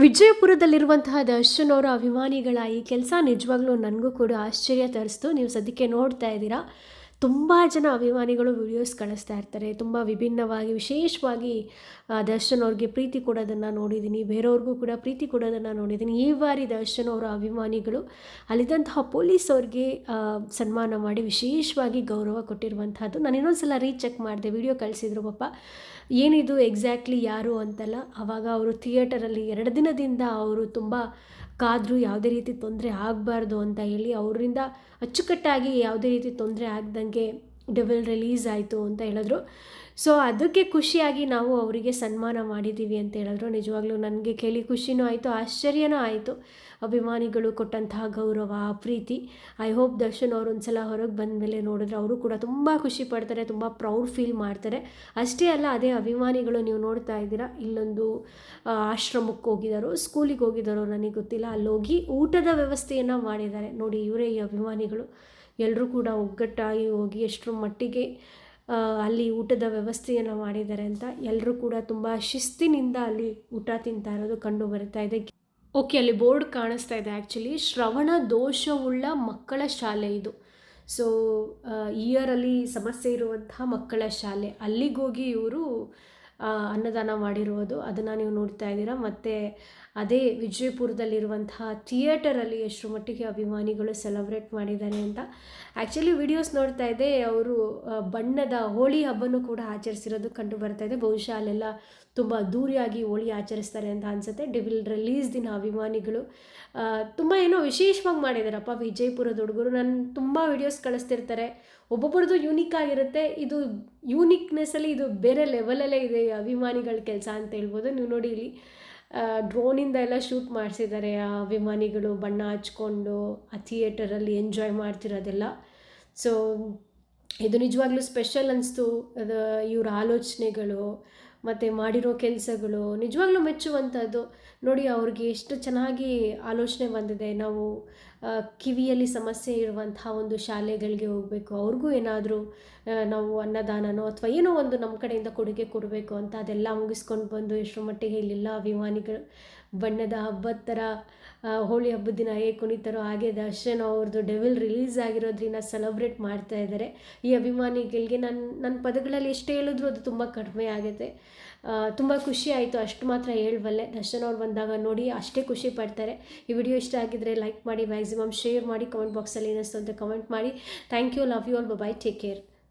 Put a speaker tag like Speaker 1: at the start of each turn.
Speaker 1: ವಿಜಯಪುರದಲ್ಲಿರುವಂತಹ ದರ್ಶನ್ ಅವರ ಅಭಿಮಾನಿಗಳ ಈ ಕೆಲಸ ನಿಜವಾಗ್ಲೂ ನನಗೂ ಕೂಡ ಆಶ್ಚರ್ಯ ತರಿಸ್ತು. ನೀವು ಸದ್ಯಕ್ಕೆ ನೋಡ್ತಾ ಇದ್ದೀರಾ. ತುಂಬ ಜನ ಅಭಿಮಾನಿಗಳು ವಿಡಿಯೋಸ್ ಕಳಿಸ್ತಾ ಇರ್ತಾರೆ. ತುಂಬ ವಿಭಿನ್ನವಾಗಿ, ವಿಶೇಷವಾಗಿ ದರ್ಶನ್ ಅವ್ರಿಗೆ ಪ್ರೀತಿ ಕೊಡೋದನ್ನು ನೋಡಿದ್ದೀನಿ ಬೇರೆಯವ್ರಿಗೂ ಕೂಡ ಪ್ರೀತಿ ಕೊಡೋದನ್ನು ನೋಡಿದ್ದೀನಿ ಈ ಬಾರಿ ದರ್ಶನ್ ಅವರ ಅಭಿಮಾನಿಗಳು ಅಲ್ಲಿದ್ದಂತಹ ಪೊಲೀಸ್ ಅವ್ರಿಗೆ ಸನ್ಮಾನ ಮಾಡಿ ವಿಶೇಷವಾಗಿ ಗೌರವ ಕೊಟ್ಟಿರುವಂತಹದ್ದು. ನಾನು ಇನ್ನೊಂದು ಸಲ ರೀಚೆಕ್ ಮಾಡಿದೆ ವಿಡಿಯೋ ಕಳಿಸಿದ್ರು ಪಾಪ. ಏನಿದು ಎಕ್ಸಾಕ್ಟ್ಲಿ ಯಾರು ಅಂತಲ್ಲ ಆವಾಗ ಅವರು ಥಿಯೇಟರಲ್ಲಿ ಎರಡು ದಿನದಿಂದ ಅವರು ತುಂಬ ಕಾದರೂ ಯಾವುದೇ ರೀತಿ ತೊಂದರೆ ಆಗಬಾರ್ದು ಅಂತ ಹೇಳಿ ಅವರಿಂದ ಅಚ್ಚುಕಟ್ಟಾಗಿ ಯಾವುದೇ ರೀತಿ ತೊಂದರೆ ಆಗ್ದಂಗೆ ಡೆವಲ್ ರಿಲೀಸ್ ಆಯಿತು ಅಂತ ಹೇಳಿದ್ರು. ಸೊ ಅದಕ್ಕೆ ಖುಷಿಯಾಗಿ ನಾವು ಅವರಿಗೆ ಸನ್ಮಾನ ಮಾಡಿದ್ದೀವಿ ಅಂತ ಹೇಳಿದ್ರು. ನಿಜವಾಗ್ಲೂ ನನಗೆ ಕೇಳಿ ಖುಷಿನೂ ಆಯಿತು, ಆಶ್ಚರ್ಯನೂ ಆಯಿತು. ಅಭಿಮಾನಿಗಳು ಕೊಟ್ಟಂತಹ ಗೌರವ, ಪ್ರೀತಿ ಐ ಹೋಪ್ ದರ್ಶನ್ ಅವರು ಒಂದ್ಸಲ ಹೊರಗೆ ಬಂದ ಮೇಲೆ ನೋಡಿದ್ರೆ ಅವರು ಕೂಡ ತುಂಬ ಖುಷಿ ಪಡ್ತಾರೆ, ತುಂಬ ಪ್ರೌಡ್ ಫೀಲ್ ಮಾಡ್ತಾರೆ. ಅಷ್ಟೇ ಅಲ್ಲ, ಅದೇ ಅಭಿಮಾನಿಗಳು ನೀವು ನೋಡ್ತಾ ಇದ್ದೀರಾ, ಇಲ್ಲೊಂದು ಆಶ್ರಮಕ್ಕೆ ಹೋಗಿದ್ದಾರೋ ಸ್ಕೂಲಿಗೆ ಹೋಗಿದ್ದಾರೋ ನನಗೆ ಗೊತ್ತಿಲ್ಲ. ಅಲ್ಲಿ ಹೋಗಿ ಊಟದ ವ್ಯವಸ್ಥೆಯನ್ನು ಮಾಡಿದ್ದಾರೆ. ನೋಡಿ, ಇವರೇ ಈ ಅಭಿಮಾನಿಗಳು. ಎಲ್ಲರೂ ಕೂಡ ಒಗ್ಗಟ್ಟಾಗಿ ಹೋಗಿ ಎಷ್ಟರ ಮಟ್ಟಿಗೆ ಅಲ್ಲಿ ಊಟದ ವ್ಯವಸ್ಥೆಯನ್ನು ಮಾಡಿದ್ದಾರೆ ಅಂತ ಎಲ್ಲರೂ ಕೂಡ ತುಂಬ ಶಿಸ್ತಿನಿಂದ ಅಲ್ಲಿ ಊಟ ತಿಂತಾ ಇರೋದು ಕಂಡು ಬರ್ತಾ ಇದೆ. ಓಕೆ, ಅಲ್ಲಿ ಬೋರ್ಡ್ ಕಾಣಿಸ್ತಾ ಇದೆ ಆ್ಯಕ್ಚುಲಿ ಶ್ರವಣ ದೋಷವುಳ್ಳ ಮಕ್ಕಳ ಶಾಲೆ ಇದು. ಸೊ ಇಯರಲ್ಲಿ ಸಮಸ್ಯೆ ಇರುವಂತಹ ಮಕ್ಕಳ ಶಾಲೆ. ಅಲ್ಲಿಗೋಗಿ ಇವರು ಅನ್ನದಾನ ಮಾಡಿರುವುದು. ಅದನ್ನು ನೀವು ನೋಡ್ತಾ ಇದ್ದೀರಾ. ಮತ್ತು ಅದೇ ವಿಜಯಪುರದಲ್ಲಿರುವಂತಹ ಥಿಯೇಟರಲ್ಲಿ ಎಷ್ಟು ಮಟ್ಟಿಗೆ ಅಭಿಮಾನಿಗಳು ಸೆಲೆಬ್ರೇಟ್ ಮಾಡಿದ್ದಾರೆ ಅಂತ. ಆ್ಯಕ್ಚುಲಿ ವಿಡಿಯೋಸ್ ನೋಡ್ತಾ ಇದ್ದೆ, ಅವರು ಬಣ್ಣದ ಹೋಳಿ ಹಬ್ಬನೂ ಕೂಡ ಆಚರಿಸಿರೋದು ಕಂಡು ಬರ್ತಾ ಇದೆ. ಬಹುಶಃ ಅಲ್ಲೆಲ್ಲ ತುಂಬ ಅದ್ದೂರಿಯಾಗಿ ಹೋಳಿ ಆಚರಿಸ್ತಾರೆ ಅಂತ ಅನಿಸುತ್ತೆ. ಡಿವಿಲ್ ರಿಲೀಸ್ ದಿನ ಅಭಿಮಾನಿಗಳು. ತುಂಬ ಏನೋ ವಿಶೇಷವಾಗಿ ಮಾಡಿದಾರಪ್ಪ ವಿಜಯಪುರದ ಹುಡುಗರು. ನಾನು ತುಂಬ ವಿಡಿಯೋಸ್ ಕಳಿಸ್ತಿರ್ತಾರೆ. ಒಬ್ಬೊಬ್ಬರದು ಯೂನಿಕ್ ಆಗಿರುತ್ತೆ. ಇದು ಯೂನಿಕ್ನೆಸ್ಸಲ್ಲಿ ಇದು ಬೇರೆ ಲೆವೆಲಲ್ಲೇ ಇದೆ ಅಭಿಮಾನಿಗಳ ಕೆಲಸ ಅಂತ ಹೇಳ್ಬೋದು. ನೀವು ನೋಡಿ ಇಲ್ಲಿ ಡ್ರೋನಿಂದ ಎಲ್ಲ ಶೂಟ್ ಮಾಡಿಸಿದ್ದಾರೆ ಆ ಅಭಿಮಾನಿಗಳು. ಬಣ್ಣ ಹಚ್ಕೊಂಡು ಆ ಥಿಯೇಟರಲ್ಲಿ ಎಂಜಾಯ್ ಮಾಡ್ತಿರೋದೆಲ್ಲ. ಸೊ ಇದು ನಿಜವಾಗ್ಲೂ ಸ್ಪೆಷಲ್ ಅನಿಸ್ತು. ಅದು, ಇವ್ರ ಆಲೋಚನೆಗಳು ಮತ್ತು ಮಾಡಿರೋ ಕೆಲಸಗಳು ನಿಜವಾಗ್ಲೂ ಮೆಚ್ಚುವಂಥದ್ದು. ನೋಡಿ, ಅವ್ರಿಗೆ ಎಷ್ಟು ಚೆನ್ನಾಗಿ ಆಲೋಚನೆ ಬಂದಿದೆ. ನಾವು ಕಿವಿಯಲ್ಲಿ ಸಮಸ್ಯೆ ಇರುವಂತಹ ಒಂದು ಶಾಲೆಗಳಿಗೆ ಹೋಗಬೇಕು. ಅವ್ರಿಗೂ ಏನಾದರೂ ನಾವು ಅನ್ನದಾನನೋ ಅಥವಾ ಏನೋ ಒಂದು ನಮ್ಮ ಕಡೆಯಿಂದ ಕೊಡುಗೆ ಕೊಡಬೇಕು ಅಂತ ಅದೆಲ್ಲ ಮುಗಿಸ್ಕೊಂಡು ಬಂದು ಎಷ್ಟರ ಮಟ್ಟಿಗೆ ಇಲ್ಲೆಲ್ಲ ಅಭಿಮಾನಿಗಳು. ಬಣ್ಣದ ಹಬ್ಬದ ಥರ ಹೋಳಿ ಹಬ್ಬದ ದಿನ ಹೇಗೆ ಕುಣಿತಾರೋ ಹಾಗೆ ದರ್ಶನ್ ಅವ್ರದ್ದು ಡೆವಿಲ್ ರಿಲೀಸ್ ಆಗಿರೋದ್ರಿಂದ ಸೆಲೆಬ್ರೇಟ್ ಮಾಡ್ತಾ ಇದ್ದಾರೆ ಈ ಅಭಿಮಾನಿಗಳಿಗೆ ನನ್ನ ನನ್ನ ಪದಗಳಲ್ಲಿ ಎಷ್ಟು ಹೇಳಿದ್ರು ಅದು ತುಂಬ ಕಡಿಮೆ ಆಗುತ್ತೆ. ತುಂಬ ಖುಷಿ ಆಯಿತು, ಅಷ್ಟು ಮಾತ್ರ ಹೇಳಬಲ್ಲೆ ದರ್ಶನ್ ಅವ್ರು ಬಂದಾಗ ನೋಡಿ ಅಷ್ಟೇ ಖುಷಿ ಪಡ್ತಾರೆ. ಈ ವಿಡಿಯೋ ಇಷ್ಟ ಆಗಿದ್ದರೆ ಲೈಕ್ ಮಾಡಿ ಮ್ಯಾಕ್ಸಿಮಮ್ ಶೇರ್ ಮಾಡಿ ಕಮೆಂಟ್ ಬಾಕ್ಸಲ್ಲಿ ಏನಿಸ್ತು ಅಂತ ಕಮೆಂಟ್ ಮಾಡಿ. Thank you love you all bye take care